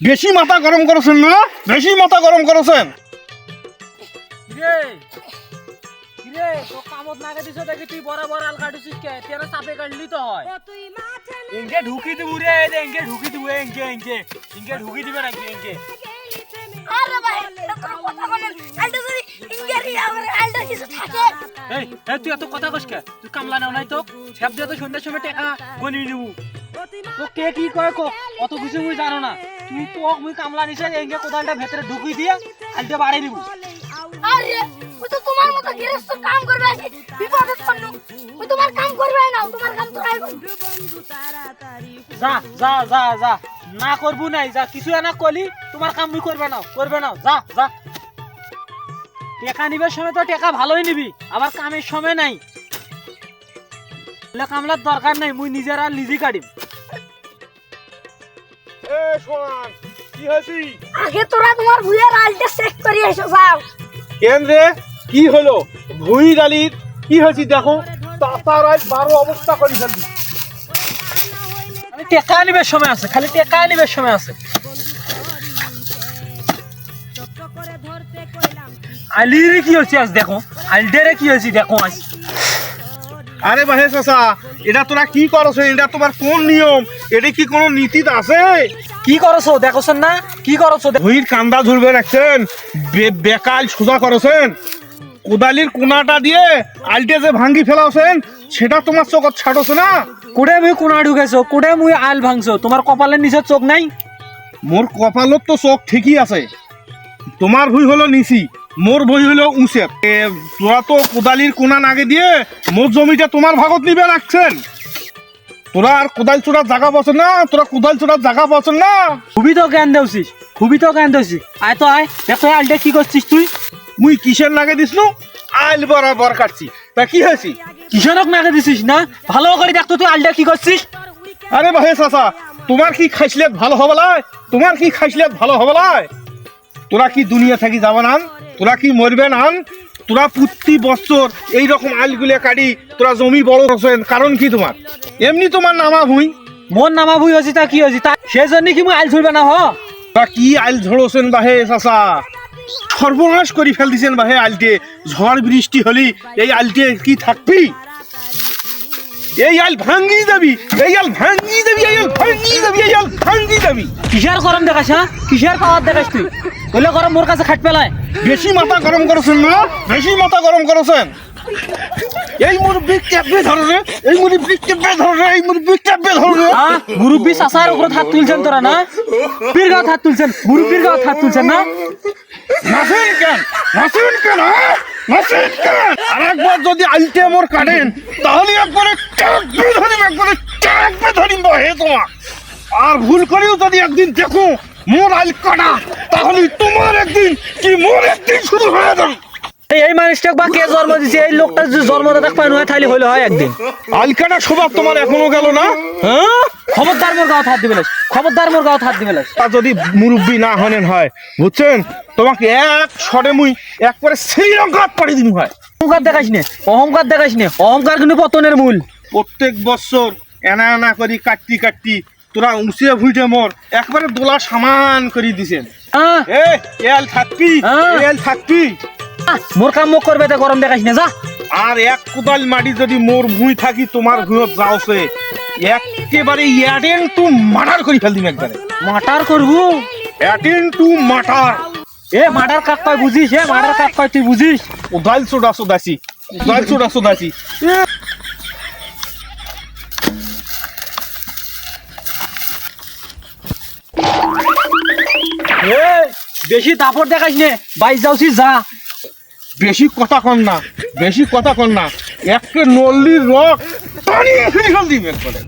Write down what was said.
বেশি মাথা গরম করেছেন না? বেশি মাথা গরম করেছেন। কিরে? কিরে? তো কামত নাগে দিছ দেখি তুই বরাবর আল কাটুছিস কে? তেরা চাপে কাটলি তো হয়। এঙ্গে ঢুকি দিব রে এঙ্গে ঢুকি দিব এঙ্গে এঙ্গে। এঙ্গে ঢুকি দিবে নাকি এঙ্গে? আরে ভাই কথা বলেন আলটা যদি ইংরেজি আমার আলটা কিছু থাকে। এই এই তুই এত কথা কস কে? তুই কামলা নাও নাই তো? ছ্যাপ দিয়ে তো সন্ধ্যার সময় টাকা গনি নিব। তো কে কি কয় কো? অত কিছু মুই জানো না। তুই তো মুই কামলা নিছে এঙ্গে কোদালটা ভেতরে ঢুকি দিয়ে আলটা বাড়াই দিব। আরে ওই তো তোমার মতো গৃহস্থ কাম করবে আছে বিপদে পড়ল ওই তোমার কাম করবে না তোমার কাম তো আইব। যা যা যা যা। না করব নাই যা কিছু না কলি তোমার কাম মুই করবে না করবে না যা যা। টেকা নিবার সময় তো টেকা ভালোই নিবি আবার কামের সময় নাই। কামলার দরকার নাই মুই নিজের আর লিজি কাটিম। এ সোহান কি হয়েছি? আগে তোরা তোমার ভুইয়ের আলটা চেক করে এসো যাও। কেন রে? কি হলো? ভুই ডালির কি হয়েছি দেখো? তাতার আজ বারো অবস্থা করে ফেলবি। টেকা নিবার সময় আছে খালি টেকা নিবার সময় আছে। আলির কি হচ্ছে আজ দেখো? আলডেরে কি হয়েছে দেখো আজ? আরে বাহে চাচা এটা তোরা কি করছ এটা তোমার কোন নিয়ম? এটা কি কোনো নীতি আছে? কি করছ দেখোছেন না? কি করছ ভুইর কান্দা ঝুলবে রাখছেন। বেকাল সোজা করেছেন কোদালির কোনাটা দিয়ে আলটে যে ভাঙ্গি ফেলাছেন সেটা তোমার চোখত ছাড়ছে না? কুড়ে মুই কোনা ঢুকেছো কুড়ে মুই আল ভাঙছো? তোমার কপালের নিচে চোখ নাই? মোর কপালত তো চোখ ঠিকই আছে। তোমার ভুই হলো নিচি। মোর ভুই হলো উঁচের এ, তোরা তো কোদালির কোনা নাগে দিয়ে মোর জমিটা তোমার ভাগত নিবে রাখছেন তোরা আর কোদাল চূড়ার জায়গা পাচ্ছেন না তোরা কোদাল চূড়ার জায়গা পাচ্ছেন না। খুবই তো জ্ঞান দেওছিস খুবই তো জ্ঞান দেওছিস আয় তো আয় দেখ আলটা কি করছিস তুই। মুই কিসের লাগে দিসনু আইল বরাবর কাটছি। তা কি হয়েছি? কিষণক নাগে দিছিস না? ভালো করে দেখ তো তুই আলটা কি করছিস। আরে ভাই চাচা তোমার কি খাইছিলেত ভালো হবে লাই তোমার কি খাইছিলেত ভালো হবে লাই তোরা কি দুনিয়া থাকি যাবে না তোরা কি মরবে না? তোরা প্রতি বছর এই রকম আইলগুলো কাটি তোরা জমি বড় করছেন কারণ কি তোমার? এমনি তোমার নামা ভুই। মোর নামা ভুই হয়েছি তা কি হয়েছি? তা সেই জন্য কি মুই আইল ছুড়বে না হ? তা কি আইল ঝড়ছেন বাহে চাচা? সর্বনাশ করে ফেল দিছেন বাহে আলটে ঝড় বৃষ্টি হলি এই আলটে কি থাকবি? এই আইল ভাঙ্গি যাবি এই আইল ভাঙ্গি যাবি এই আইল ভাঙ্গি যাবি এই আইল ভাঙ্গি যাবি কিসের গরম দেখাস হ্যাঁ? কিসের পাওয়ার দেখাস তুই? বলে গরম মোর কাছে খাট পেলায়। বেশি মাথা গরম করেছেন না বেশি মাথা গরম করেছেন। এই মুরব্বি চেপে ধরে রে এই মুরব্বি চেপে ধরে রে এই মুরব্বি চেপে ধরে রে হ্যাঁ মুরব্বী চাষার উপরে হাত তুলছেন তোরা না? পীর গাঁত হাত তুলছেন মুরব্বীর গাঁত হাত তুলছেন না? নাচেন কেন? নাচেন কেন কেন! যদি আলটে মোর কাটেন, তাহলে একবারে চেপে ধরিম একবারে চাকবে ধরিম হে তোমার। আর ভুল করেও যদি একদিন দেখো, মোর আইল কাটা তাহলে তোমার একদিন কি মোর একদিন শুরু হয়ে যাবে। এই মানুষটা বা কে জন্ম দিছে? এই লোকটা যদি জন্মদাতা পায় নয় তাহলে হইলে হয় একদিন। আইল কাটা স্বভাব তোমার এখনও গেল না? হ্যাঁ? খবরদার মোর গাঁত হাত দিবে লাস খবরদার মোর গাঁত হাত দিবে লাস তা যদি মুরব্বী না হনেন হয় বুঝছেন? তোমাকে এক শটে মুই একবারে শ্রীলঙ্কা পাড়ি দিন হয়। অহংকার দেখাস নে অহংকার দেখাস নে। অহংকার কিন্তু পতনের মূল। প্রত্যেক বছর এনা এনা করি কাটতি কাটতি তোরা উঁচিয়ে ভুইটে মোর একবারে দোলা সামান করে দিছেন। আহ, এ এল থাকবি হ্যাঁ। এল থাকবি মোর কাম মোক করবে গরম দেখাস না যা। আর এক কোদাল মাটি যদি মোর ভুঁই থাকি তোমার ভুঁয়ত যাওছে একেবারে অ্যাটেন টু মার্ডার করে ফেল দিম একবারে মাটার করব অ্যাটেন টু মার্ডার এ মাটার কাক কয় বুঝিস এ মাটার কাক কয় তুই বুঝিস চোদা চোদাছি কোদাল চোদা চোদাছি এ। বেশি দাপড় দেখাস নে? বাইশ যাওছিস যা। বেশি কথা কন না, বেশি কথা কন না একটা নল্লির রক টানিয়ে ফেলে দিবে একবারে